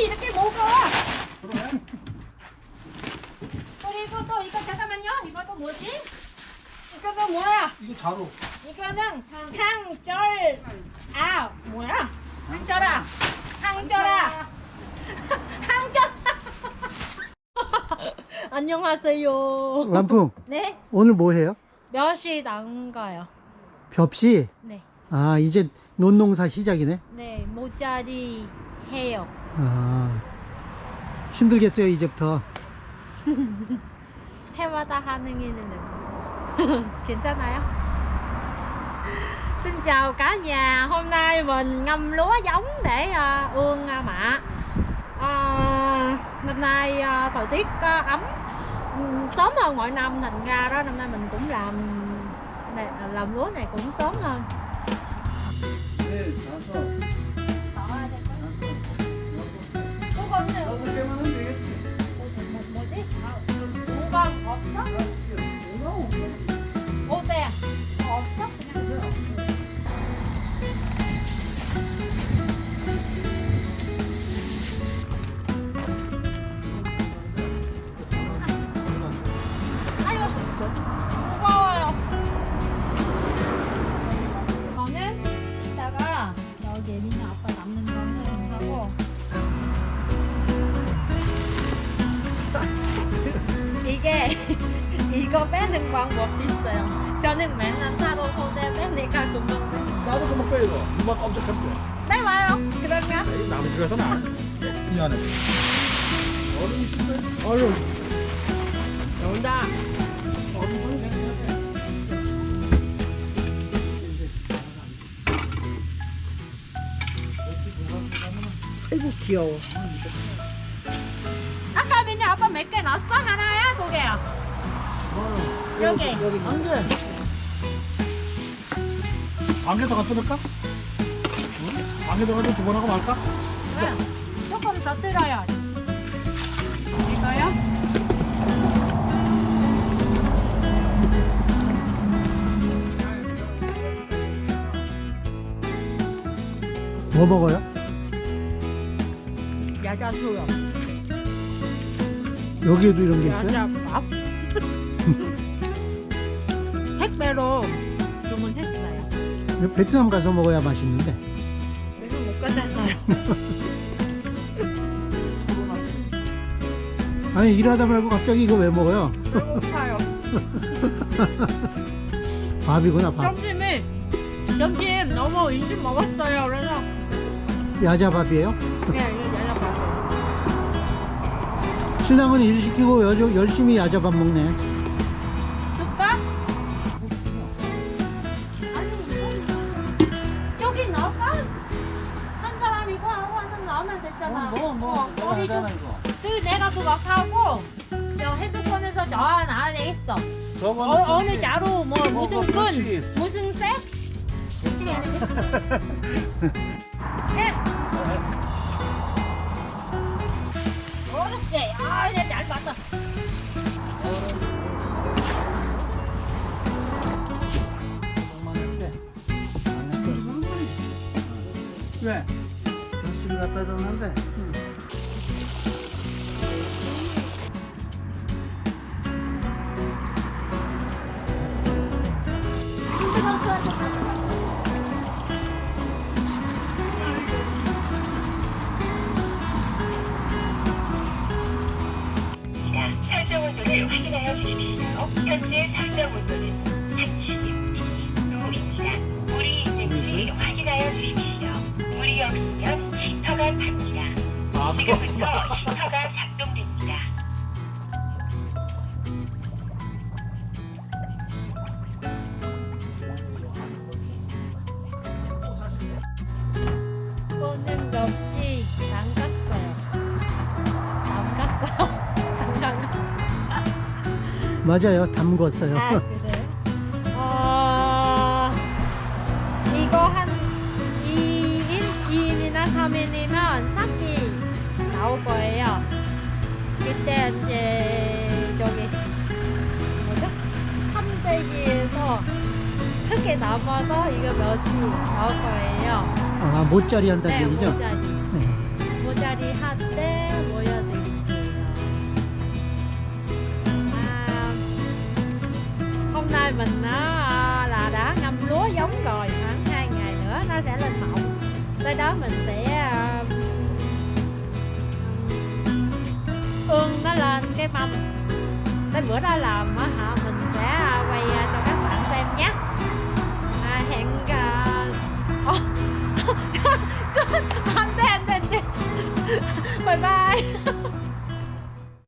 이렇게 먹어. 그리고 또 이거 잠깐만요. 이것도 뭐지? 이거도 뭐야? 이거 자로. 이거는 탕절 아 뭐야? 탕절아. 탕절아. 탕절. 안녕하세요. 람풍 네. 오늘 뭐 해요? 몇시 나온가요? 벽시? 네. 아 이제 논농사 시작이네. 네, 모자리 해요. 아 힘들겠어요 이제부터 해마다 하는 일은 괜찮아요? Xin chào cả nhà, hôm nay mình ngâm lúa giống để à, ương à, mạ. À, năm nay à, thời tiết à, ấm, ừm, sớm hơn mọi năm thành ra đó năm nay mình cũng làm này, làm lúa này cũng sớm hơn. 네, 먹을 때만 하면 이거 빼는 방법이 있어요. 저는 맨날 사러 손에 빼니까 금방 빼. 나도 그만 빼, 이거. 누가 깜짝했대. 빼와요. 그러면 나도 들어가서는 안 해. 미안해. 얼음 있어? 얼음. 온다. 얼음 괜찮아. 아이고 귀여워 아까 민이 아빠 몇개 넣었어? 하나야? 두 개야? 여기. 안 돼. 안개도 갖다 놓을까? 응? 안개도 가지고 두번 하고 말까? 네. 조금 더 들어요. 이거요? 뭐 먹어요? 야자수요. 여기에도 이런 게 있어요? 야자밥. 택배로 주문했어요. 베트남 가서 먹어야 맛있는데 내가 못 가잖아요. 아니 일하다 말고 갑자기 이거 왜 먹어요? 배고파요. 밥이구나 밥 점심이 점심 너무 일찍 먹었어요. 그래서 야자밥이에요? 그냥 이거 야자밥. 신랑은 일 시키고 여, 열심히 야자밥 먹네 됐잖아. 뭐, 뭐, 어, 거기 좀- 이거. 그 내가 그거 하고 저 핸드폰에서 저 안에 있어. 저거는 어, 어느. 자루 뭐 뭐, 무슨 뭐, 끈 그렇지. 무슨 색? 네. 어렵지. 아, 이제 잘 봤어. 왜? 갖다 줬는데. 설정 온도를 확인하여 주십시오. 현재 설정 온도는 36.2도 입니다. 물이 있는지 확인하여 주십시오. 물이 없으 아, 지금부터 히터가 작동됩니다. 오는 없이 담갔어요. 담갔어요. 담갔어요. 맞아요 담궜어요 아, 나올 거예요. 그때 이제 저기 뭐죠? 함대기에서 크게 남아서 이거 몇이 나올 거예요. 아 모짜리 한다는 네, 얘기죠? 모자리. 네. 모자리 할때 모여 드릴게요. 아, nay mình á, là đã ngâm lúa giống rồi khoảng hai ngày nữa nó sẽ lên mọng tới đó mình sẽ cái mâm. Tới bữa đó làm á hả